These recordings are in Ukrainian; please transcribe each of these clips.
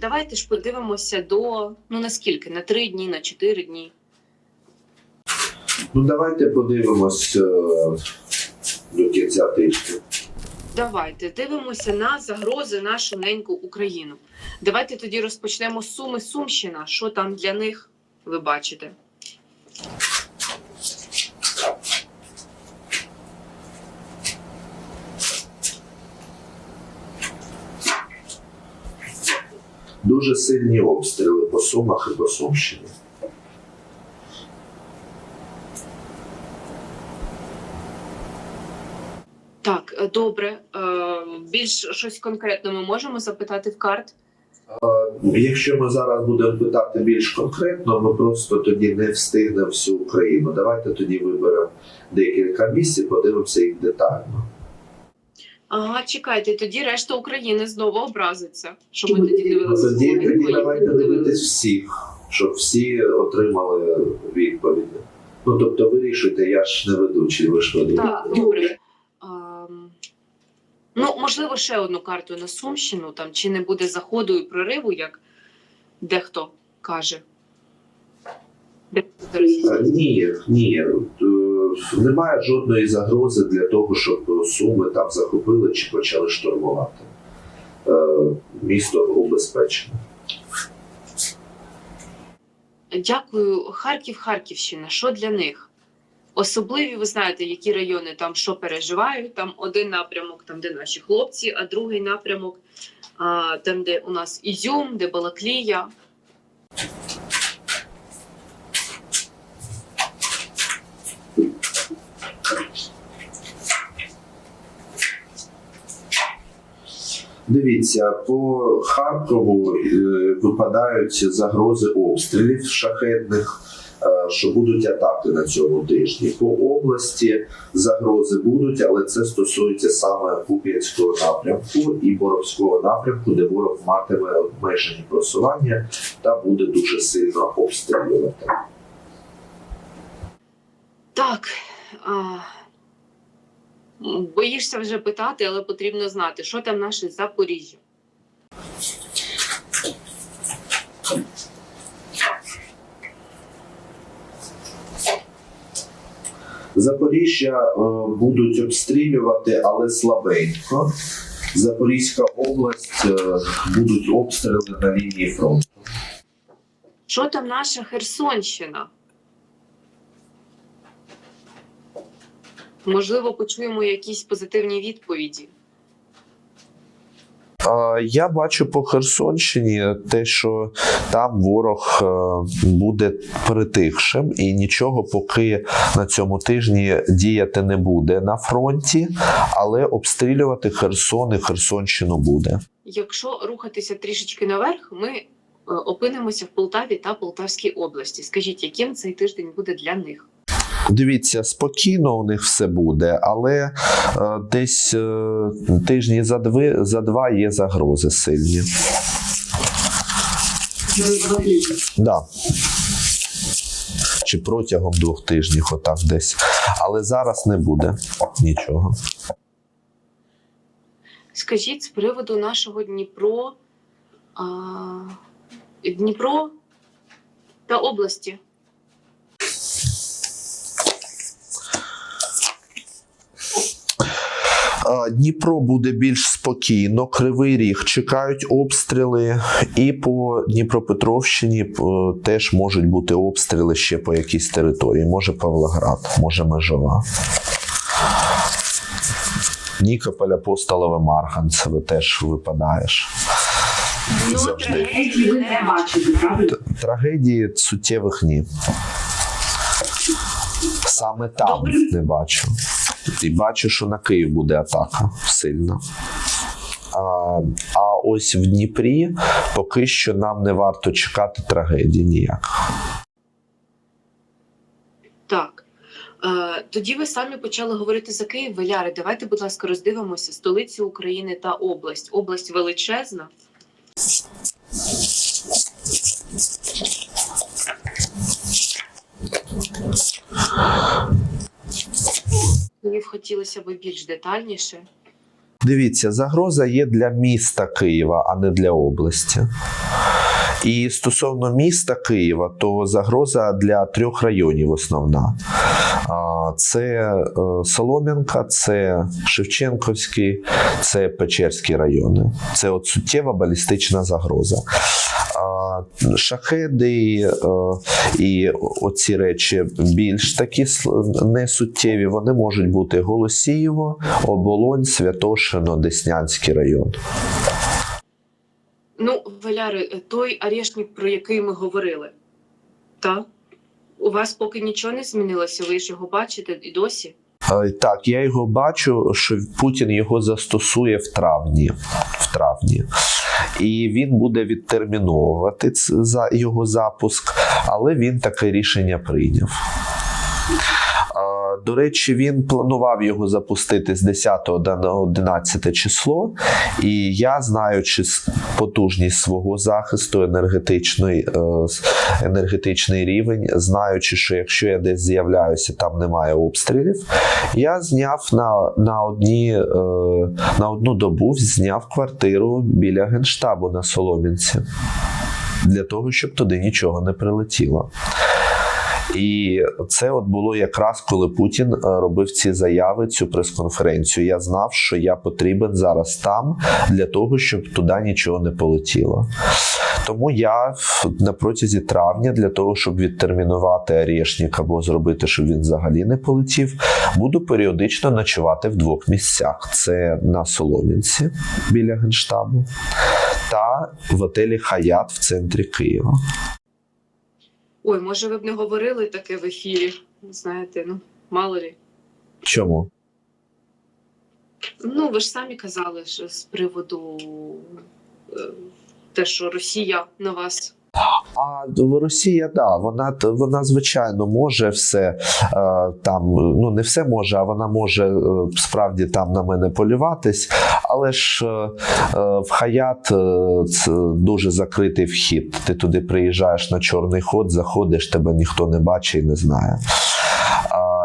давайте ж подивимося до ну наскільки? На три дні, на чотири дні. Ну давайте подивимось е, до кінця тижня. Давайте дивимося на загрози нашу неньку Україну. Давайте тоді розпочнемо з Суми Сумщина. Що там для них ви бачите? Дуже сильні обстріли по Сумах і по Сумщині. Так, е, добре. Е, більш щось конкретне ми можемо запитати в карт. Якщо ми зараз будемо питати більш конкретно, ми просто тоді не встигнемо всю Україну. Давайте тоді виберемо декілька місць і подивимося їх детально. Ага, чекайте, тоді решта України знову образиться. Що ми тоді Ну, дивилися? тоді, тоді давайте дивитись всіх, щоб всі отримали відповіді. Ну тобто вирішуйте, я ж не ведучий, ви ж ведучий. Так, добре. Ем, ну, можливо, ще одну карту на Сумщину, там чи не буде заходу і прориву, як дехто каже. Дехто Е, російський. Ні, ні. Немає жодної загрози для того, щоб Суми там захопили чи почали штурмувати. Е, Місто убезпечене. Дякую. Харків, Харківщина. Що для них? Особливі, ви знаєте, які райони там що переживають. Там один напрямок, там де наші хлопці, а другий напрямок, а, там, де у нас Ізюм, де Балаклія. Дивіться, по Харкову е, випадають загрози обстрілів шахетних, е, що будуть атаки на цьому тижні. По області загрози будуть, але це стосується саме Куп'янського напрямку і Боровського напрямку, де ворог матиме обмежені просування та буде дуже сильно обстрілювати. Так. Боїшся вже питати, але потрібно знати, що там наше Запоріжжя. Запоріжжя е, будуть обстрілювати, але слабенько. Запорізька область е, будуть обстріли на лінії фронту. Що там наша Херсонщина? Можливо, почуємо якісь позитивні відповіді. Я бачу по Херсонщині те, що там ворог е, буде притихшим, і нічого поки на цьому тижні діяти не буде на фронті, але обстрілювати Херсон і Херсонщину буде. Якщо рухатися трішечки наверх, ми е, опинимося в Полтаві та Полтавській області. Скажіть, яким цей тиждень буде для них? Дивіться, спокійно у них все буде, але е, десь е, тижні за, дві, за два є загрози сильні. Да. Чи протягом двох тижнів, отак десь. Але зараз не буде нічого. Скажіть з приводу нашого Дніпро, а, Дніпро та області. Дніпро буде більш спокійно, Кривий Ріг чекають обстріли, і по Дніпропетровщині е, теж можуть бути обстріли ще по якійсь території. Може Павлоград, може Межова. Нікополь, Апостолове, Марганцеве теж випадаєш. Ну, Завжди. трагедії ви не не бачите, правильно? Трагедії суттєвих ні. Саме там Добре. не бачу. І бачу, що на Київ буде атака сильна. А, а ось в Дніпрі поки що нам не варто чекати трагедії ніяк. Так. Е, тоді ви самі почали говорити за Київ. Валяри, давайте, будь ласка, роздивимося столицю України та область. Область величезна. Мені б хотілося б більш детальніше. Дивіться, загроза є для міста Києва, а не для області. І стосовно міста Києва, то загроза для трьох районів основна. Це е, Солом'янка, це Шевченківський, це Печерський райони. Це от суттєва балістична загроза. Шахеди е, і оці речі більш такі несуттєві. Вони можуть бути Голосіїво, Оболонь, Святошино, Деснянський район. Ну, Валяри, той арешник, про який ми говорили, так? У вас поки нічого не змінилося, ви ж його бачите і досі? Е, Так, я його бачу, що Путін його застосує в травні. В травні. І він буде відтерміновувати його запуск, але він таке рішення прийняв. До речі, він планував його запустити з 10 на 11 число, і я, знаючи потужність свого захисту, енергетичний, е, енергетичний рівень, знаючи, що якщо я десь з'являюся, там немає обстрілів, я зняв на, на, одні, е, на одну добу зняв квартиру біля генштабу на Соломінці. Для того, щоб туди нічого не прилетіло. І це от було якраз коли Путін е, робив ці заяви, цю прес-конференцію. Я знав, що я потрібен зараз там для того, щоб туди нічого не полетіло. Тому я на протязі травня, для того, щоб відтермінувати Орешник або зробити, щоб він взагалі не полетів, буду періодично ночувати в двох місцях: це на Соломінці біля генштабу та в готелі Хаят в центрі Києва. Ой, може, ви б не говорили таке в ефірі? Знаєте, ну, мало лі. Чому? Ну, ви ж самі казали, що з приводу е, те, що Росія на вас. А Росія, да, вона вона звичайно може все е, там. Ну не все може, а вона може е, справді там на мене полюватись. Але ж е, е, в Хаят е, це дуже закритий вхід. Ти туди приїжджаєш на чорний ход, заходиш, тебе ніхто не бачить і не знає.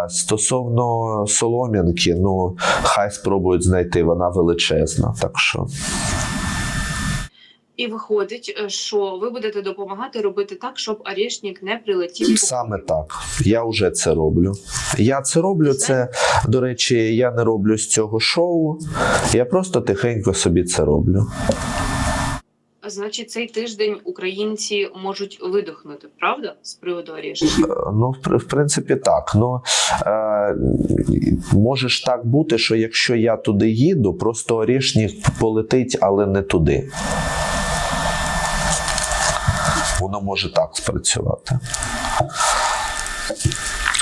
Стосовно Солом'янки, ну хай спробують знайти, вона величезна. Так що І виходить, е, що ви будете допомагати робити так, щоб Орешник не прилетів. Саме так. Я вже це роблю. Я це роблю. Це, до речі, я не роблю з цього шоу. Я просто тихенько собі це роблю. Значить, цей тиждень українці можуть видохнути, правда? З приводу Орешника? Е, Ну, в, принципі, так. Ну е, може ж так бути, що якщо я туди їду, просто Орешник полетить, але не туди. Воно може так спрацювати.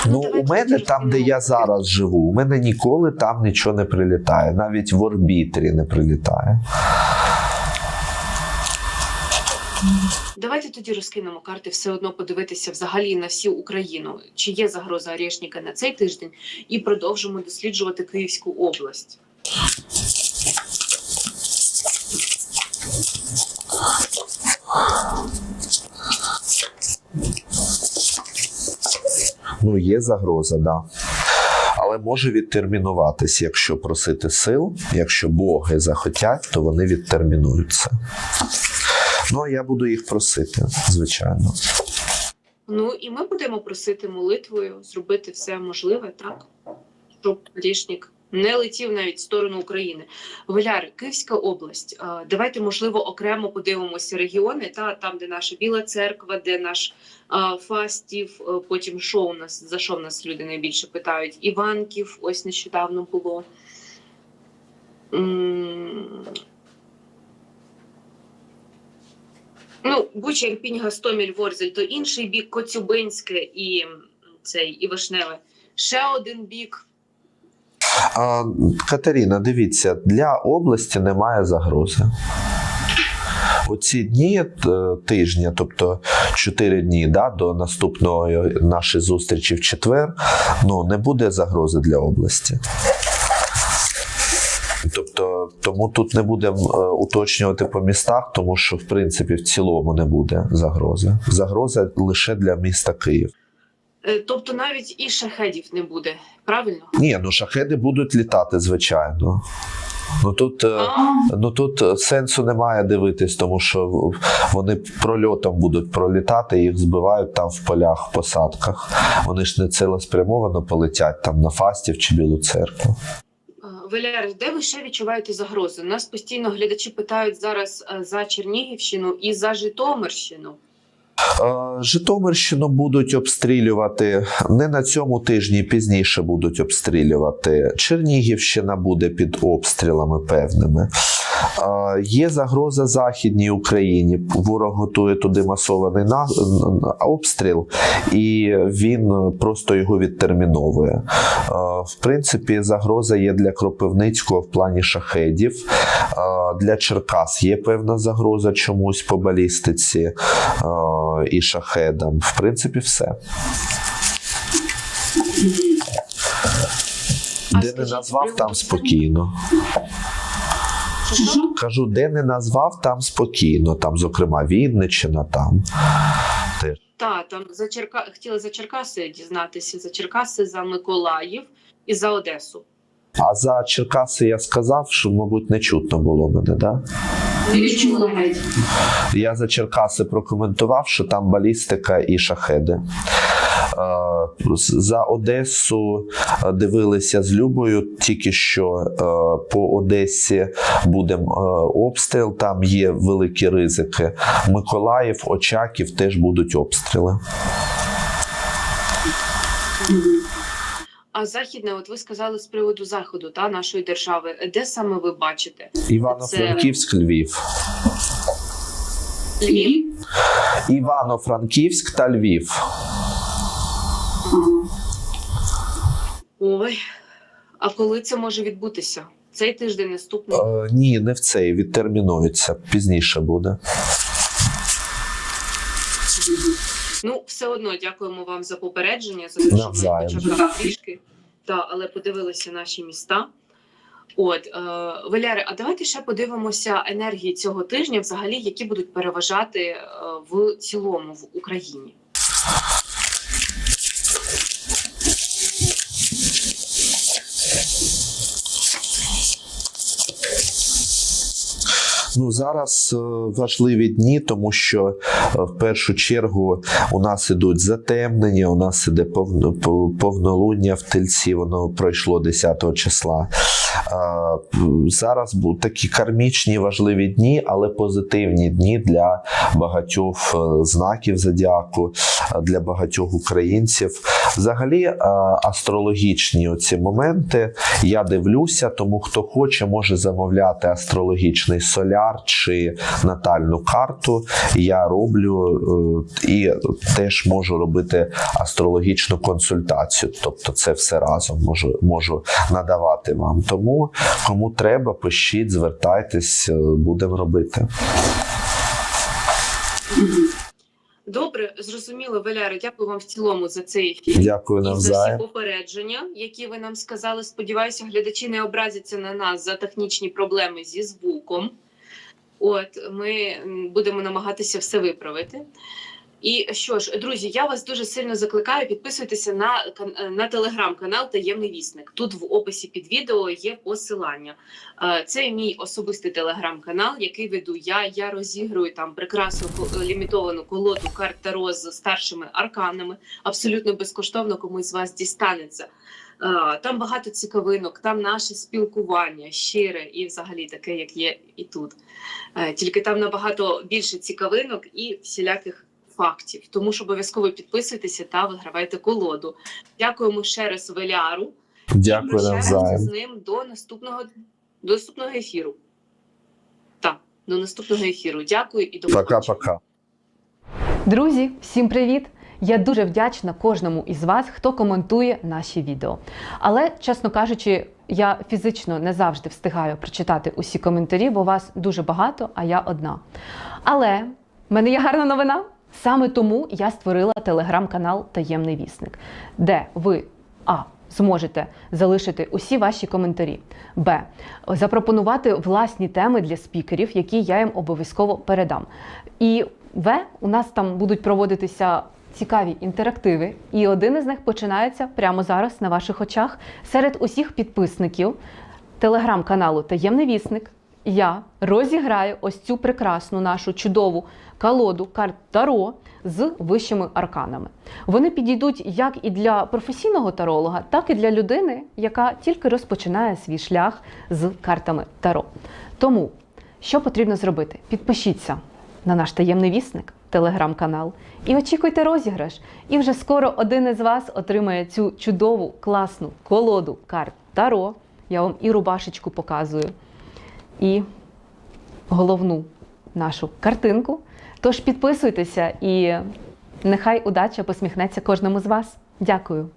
Ну, у мене там, де я зараз живу, у мене ніколи там нічого не прилітає, навіть в орбітері не прилітає. Давайте тоді розкинемо карти, все одно подивитися взагалі на всю Україну, чи є загроза Орешника на цей тиждень, і продовжимо досліджувати Київську область. Ну, є загроза, да. Але може відтермінуватись, якщо просити сил, якщо боги захотять, то вони відтермінуються. Ну, а я буду їх просити, звичайно. Ну і ми будемо просити молитвою зробити все можливе, так щоб Орешник не летів навіть в сторону України. Валяр, Київська область. Давайте, можливо, окремо подивимося регіони, та там, де наша Біла церква, де наш Фастів, потім що у нас за що в нас люди найбільше питають? Іванків, ось нещодавно було. Ну, Буча, Ірпінь, Гастоміль, Ворзель то інший бік, Коцюбинське і цей і Вишневе. Ще один бік. Катерина, дивіться, для області немає загрози. Оці дні е, тижня, тобто 4 дні да, до наступної нашої зустрічі в четвер, ну не буде загрози для області. Тобто, тому тут не будемо е, уточнювати по містах, тому що в принципі в цілому не буде загрози. Загроза лише для міста Київ. Е, Тобто навіть і шахедів не буде, правильно? Ні, ну шахеди будуть літати, звичайно. Ну тут, е, ну тут сенсу немає дивитись, тому що вони прольотом будуть пролітати, їх збивають там в полях, в посадках. Вони ж не цілеспрямовано полетять там на Фастів чи Білу церкву. Валерій, де ви ще відчуваєте загрози? Нас постійно глядачі питають зараз е, за Чернігівщину і за Житомирщину. Е, Житомирщину будуть обстрілювати не на цьому тижні, пізніше будуть обстрілювати. Чернігівщина буде під обстрілами певними. Є загроза Західній Україні. Ворог готує туди масований на... обстріл, і він просто його відтерміновує. В принципі, загроза є для Кропивницького в плані шахедів. Для Черкас є певна загроза чомусь по балістиці і шахедам. В принципі, все. Де не назвав, там спокійно. Кажу, де не назвав, там спокійно. Там, зокрема, Вінниччина, там. Та там за Черка... хотіла за Черкаси дізнатися за Черкаси, за Миколаїв і за Одесу. А за Черкаси я сказав, що, мабуть, не чутно було мене, да? Не геть. Я за Черкаси прокоментував, що там балістика і шахеди. Е, За Одесу е, дивилися з Любою, тільки що е, по Одесі буде обстріл, там є великі ризики. Миколаїв, Очаків теж будуть обстріли. А західне, от ви сказали з приводу заходу та нашої держави. Де саме ви бачите? Івано-Франківськ, Львів. Львів? Івано-Франківськ та Львів. Ой. А коли це може відбутися? Цей тиждень наступний? Е, ні, не в цей, відтермінується. Пізніше буде. Ну, все одно дякуємо вам за попередження, за те, що ми почали трішки, та, але подивилися наші міста. От, е, Валяри, а давайте ще подивимося енергії цього тижня, взагалі, які будуть переважати е, в цілому в Україні. Ну зараз е, важливі дні, тому що е, в першу чергу у нас ідуть затемнення, у нас іде повно, по- повнолуння в тельці, воно пройшло 10 числа. Е, Зараз будуть такі кармічні важливі дні, але позитивні дні для багатьох знаків зодіаку, для багатьох українців. Взагалі, е, астрологічні оці моменти я дивлюся, тому хто хоче, може замовляти астрологічний соляр чи натальну карту. Я роблю е, і теж можу робити астрологічну консультацію. Тобто, це все разом можу, можу надавати вам. Тому кому треба, пишіть, звертайтесь, е, будемо робити. Добре, зрозуміло, Валяри, дякую вам в цілому за цей ефір. Дякую І за всі попередження, які ви нам сказали. Сподіваюся, глядачі не образяться на нас за технічні проблеми зі звуком. От ми будемо намагатися все виправити. І що ж, друзі, я вас дуже сильно закликаю підписуйтеся на кан- на телеграм-канал Таємний вісник. Тут в описі під відео є посилання. Е, Це мій особистий телеграм-канал, який веду я. Я розігрую там прекрасну лімітовану колоду карт Таро з старшими арканами абсолютно безкоштовно комусь з вас дістанеться. Е, Там багато цікавинок, там наше спілкування щире і взагалі таке, як є і тут. Е, Тільки там набагато більше цікавинок і всіляких фактів. Тому ж обов'язково підписуйтеся та вигравайте колоду. Дякуємо ще раз Веляру. Дякую Прощаємося навзаєм. з ним до наступного, до наступного ефіру. Так, до наступного ефіру. Дякую і до побачення. Пока-пока. Друзі, всім привіт! Я дуже вдячна кожному із вас, хто коментує наші відео. Але, чесно кажучи, я фізично не завжди встигаю прочитати усі коментарі, бо вас дуже багато, а я одна. Але в мене є гарна новина. Саме тому я створила телеграм-канал Таємний вісник, де ви а. Зможете залишити усі ваші коментарі. Б. Запропонувати власні теми для спікерів, які я їм обов'язково передам. І В. У нас там будуть проводитися цікаві інтерактиви, і один із них починається прямо зараз на ваших очах серед усіх підписників телеграм-каналу Таємний вісник я розіграю ось цю прекрасну нашу чудову колоду карт Таро з вищими арканами. Вони підійдуть як і для професійного таролога, так і для людини, яка тільки розпочинає свій шлях з картами Таро. Тому, що потрібно зробити? Підпишіться на наш таємний вісник, телеграм-канал, і очікуйте розіграш. І вже скоро один із вас отримає цю чудову, класну колоду карт Таро. Я вам і рубашечку показую, і головну нашу картинку. Тож підписуйтеся і нехай удача посміхнеться кожному з вас. Дякую.